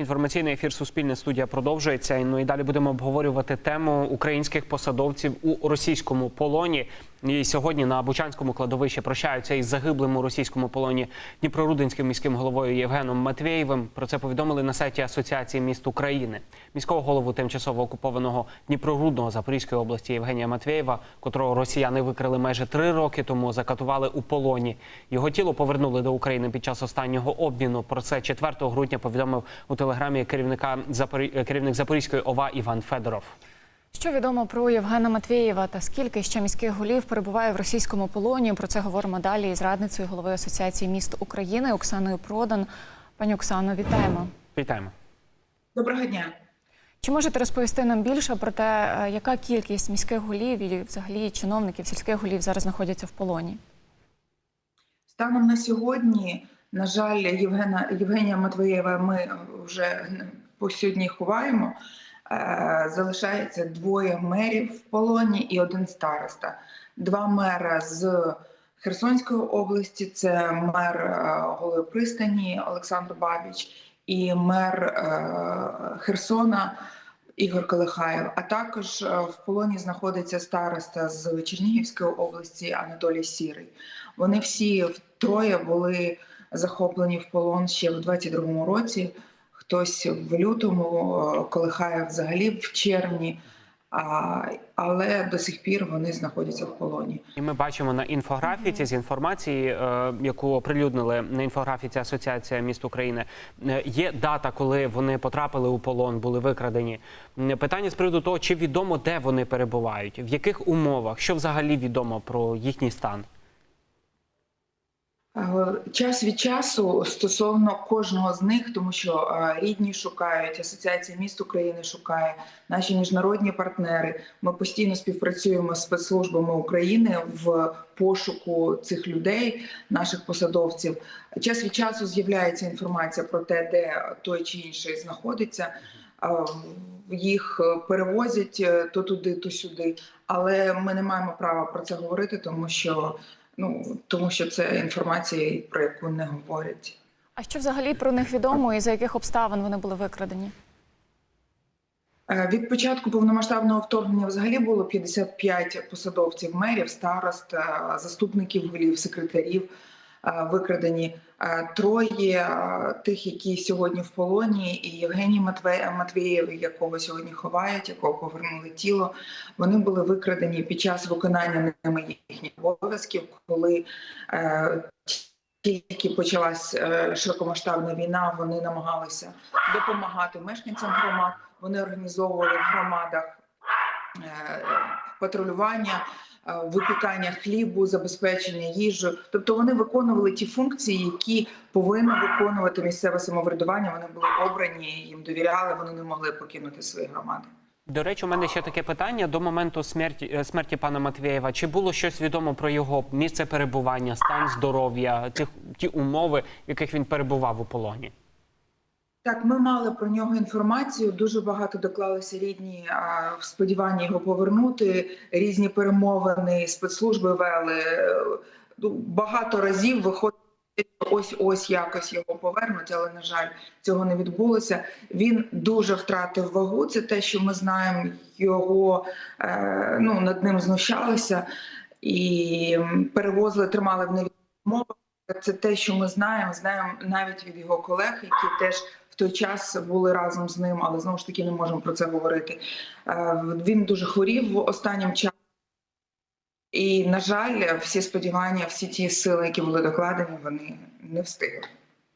Інформаційний ефір Суспільне студія продовжується. Ну і далі будемо обговорювати тему українських посадовців у російському полоні. І сьогодні на Бучанському кладовищі прощаються із загиблим у російському полоні Дніпрорудинським міським головою Євгеном Матвєєвим. Про це повідомили на сайті Асоціації міст України. Міського голову тимчасово окупованого Дніпрорудного Запорізької області Євгенія Матвєєва, котрого росіяни викрили майже три роки тому, закатували у полоні. Його тіло повернули до України під час останнього обміну. Про це 4 грудня повідомив у телеграмі керівника Запорі... керівник Запорізької ОВА Іван Федоров. Що відомо про Євгена Матвєєва та скільки ще міських голів перебуває в російському полоні? Про це говоримо далі із радницею голови Асоціації міст України Оксаною Продан. Пані Оксано, вітаємо. Вітаємо. Доброго дня. Чи можете розповісти нам більше про те, е, яка кількість міських голів і взагалі чиновників сільських голів зараз знаходяться в полоні? Станом на сьогодні, на жаль, Євгена Євгенія Матвеєва ми вже по сьогодні ховаємо. Е, Залишається двоє мерів в полоні і один староста. Два мера з Херсонської області це мер е, Голої пристані Олександр Бабіч і мер е, Херсона Ігор Колихаєв. А також в полоні знаходиться староста з Чернігівської області Анатолій Сірий. Вони всі троє були захоплені в полон ще в 22-му році. Хтось в лютому, е, Колихаєв взагалі в червні, а, але до сих пір вони знаходяться в полоні. І ми бачимо на інфографіці з інформації, е, яку оприлюднили на інфографіці Асоціація міст України. е, Є дата, коли вони потрапили у полон, були викрадені. Питання з приводу того, чи відомо, де вони перебувають, в яких умовах, що взагалі відомо про їхній стан. Е, Час від часу стосовно кожного з них, тому що е, рідні шукають, Асоціація міст України шукає, наші міжнародні партнери. Ми постійно співпрацюємо з спецслужбами України в пошуку цих людей, наших посадовців. Час від часу з'являється інформація про те, де той чи інший знаходиться. Е, Їх перевозять то туди, то сюди, але ми не маємо права про це говорити, тому що Ну тому що це інформація, про яку не говорять. А що взагалі про них відомо і за яких обставин вони були викрадені? Е, Від початку повномасштабного вторгнення взагалі було 55 посадовців мерів, старост, е, заступників голів, секретарів е, викрадені. Е, Троє е, тих, які сьогодні в полоні, і Євгеній Матвієв, якого сьогодні ховають, якого повернули тіло. Вони були викрадені під час виконання ними їхніх обов'язків, коли е, тільки почалась широкомасштабна війна, вони намагалися допомагати мешканцям громад. Вони організовували в громадах патрулювання, е, випікання хлібу, забезпечення їжі. Тобто вони виконували ті функції, які повинно виконувати місцеве самоврядування. Вони були обрані, їм довіряли. Вони не могли покинути свої громади. До речі, у мене ще таке питання до моменту смерті е, смерті пана Матвєєва. Чи було щось відомо про його місце перебування, стан здоров'я, ті умови, в яких він перебував у полоні? Так, ми мали про нього інформацію. Дуже багато доклалися рідні а, в сподіванні його повернути. Різні перемовини спецслужби вели Ну, багато разів. Виходить, ось ось якось його повернуть, але на жаль, цього не відбулося. Він дуже втратив вагу. Це те, що ми знаємо. Його е, ну над ним знущалися і перевозили, тримали в невідомих. Це те, що ми знаємо. Знаємо навіть від його колег, які теж той час були разом з ним, але знову ж таки не можемо про це говорити. Е, Він дуже хворів останнім часом. І, на жаль, всі сподівання, всі ті сили, які були докладені, вони не встигли.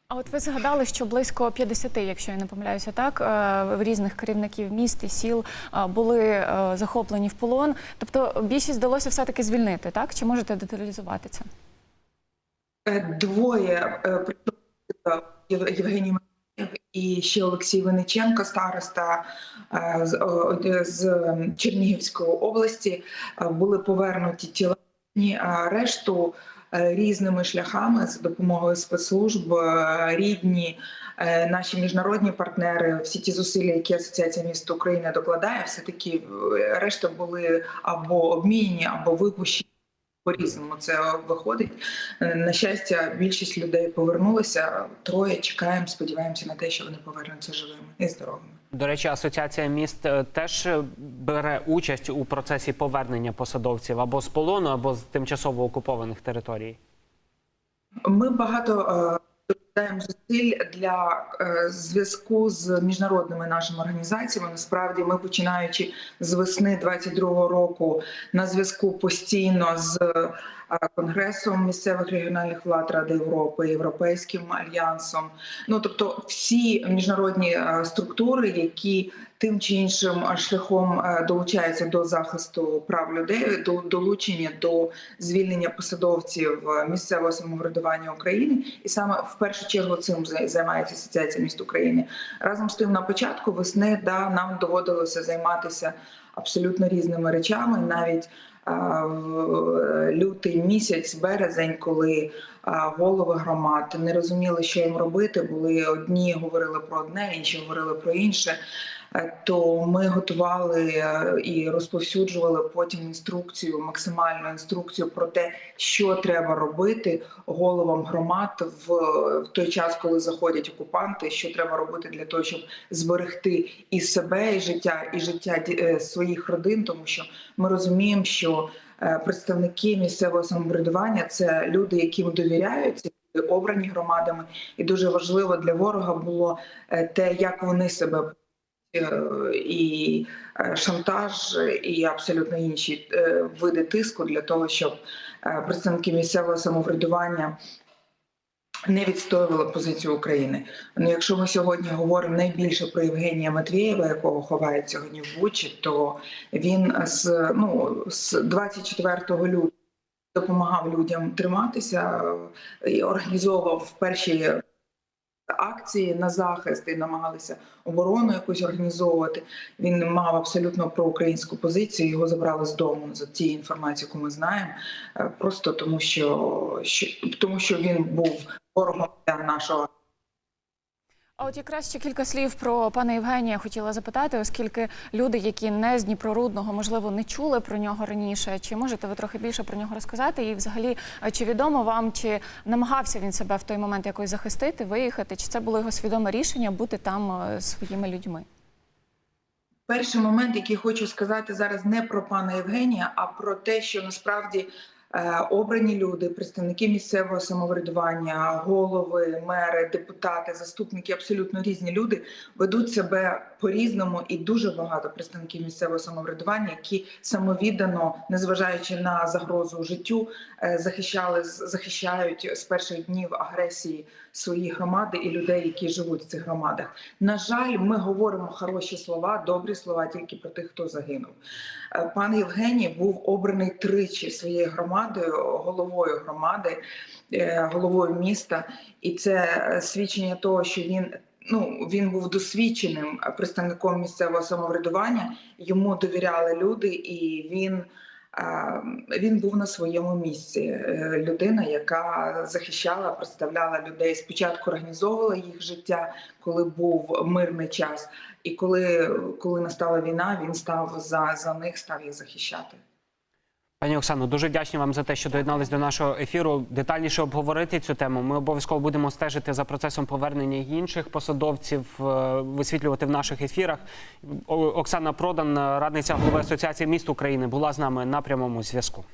А от ви згадали, що близько 50, якщо я не помиляюся, так е, різних керівників міст і сіл е, були захоплені в полон. Тобто більшість вдалося все-таки звільнити, так? Чи можете деталізувати це? Двоє Євгеній і ще Олексій Винниченко, староста е, з, Чернігівської області, е, були повернуті тіла. А решту е, різними шляхами за допомогою спецслужб, е, рідні, е, наші міжнародні партнери, всі ті зусилля, які Асоціація міст України докладає, все таки решта були або обмінені, або випущені. По-різному це виходить. Е, На щастя, більшість людей повернулися. Троє чекаємо, сподіваємося на те, що вони повернуться живими і здоровими. До речі, асоціація міст е, теж е, бере участь у процесі повернення посадовців або з полону, або з тимчасово окупованих територій. Ми багато е, зусиль для е, зв'язку з міжнародними нашими організаціями. Насправді, ми починаючи з весни 22-го року на зв'язку постійно з е, Конгресом місцевих регіональних влад Ради Європи, Європейським альянсом. Ну тобто, всі міжнародні е, структури, які тим чи іншим шляхом е, долучаються до захисту прав людей, до долучення до звільнення посадовців е, місцевого самоврядування України, і саме в першу чергу цим займається асоціація міст України. Разом з тим, на початку весни да нам доводилося займатися абсолютно різними речами, навіть е, в лютий місяць, березень, коли голови громад не розуміли, що їм робити. Були одні говорили про одне, інші говорили про інше. Е, То ми готували е, і розповсюджували потім інструкцію, максимальну інструкцію про те, що треба робити головам громад в, той час, коли заходять окупанти, що треба робити для того, щоб зберегти і себе, і життя, і життя е, своїх родин, тому що ми розуміємо, що представники місцевого самоврядування це люди, яким довіряють. це люди Обрані громадами, і дуже важливо для ворога було те, як вони себе і е, шантаж, і абсолютно інші е, види тиску для того, щоб е, представники місцевого самоврядування не відстоювали позицію України. Ну, якщо ми сьогодні говоримо найбільше про Євгенія Матвієва, якого ховають сьогодні в Бучі, то він з ну з 24 лютого допомагав людям триматися е, і організовував перші акції на захист і намагалися оборону якусь організовувати. Він мав абсолютно проукраїнську позицію. Його забрали з дому за тією інформацією, яку ми знаємо, е, просто тому, що, що тому, що він був ворогом для нашого. А от якраз ще кілька слів про пана Євгенія хотіла запитати, оскільки люди, які не з Дніпрорудного, можливо, не чули про нього раніше. Чи можете ви трохи більше про нього розказати? І взагалі, е, чи відомо вам, чи намагався він себе в той момент якось захистити, виїхати? Чи це було його свідоме рішення бути там е, своїми людьми? Перший момент, який хочу сказати зараз, не про пана Євгенія, а про те, що насправді обрані люди, представники місцевого самоврядування, голови, мери, депутати, заступники, абсолютно різні люди ведуть себе по-різному, і дуже багато представників місцевого самоврядування, які самовіддано, незважаючи на загрозу життю, е, захищали захищають з перших днів агресії свої громади і людей, які живуть в цих громадах. На жаль, ми говоримо хороші слова, добрі слова тільки про тих, хто загинув. Е, Пан Євгеній був обраний тричі своєю громадою, головою громади, е, головою міста, і це свідчення того, що він. Ну, він був досвідченим представником місцевого самоврядування. Йому довіряли люди, і він, е, він був на своєму місці. Е, Людина, яка захищала, представляла людей. Спочатку організовувала їх життя, коли був мирний час, і коли, коли настала війна, він став за, за них, став їх захищати. Пані Оксано, дуже вдячні вам за те, що доєднались до нашого ефіру. Детальніше обговорити цю тему. Ми обов'язково будемо стежити за процесом повернення інших посадовців, е, висвітлювати в наших ефірах. Оксана Продан, радниця голови асоціації міст України, була з нами на прямому зв'язку.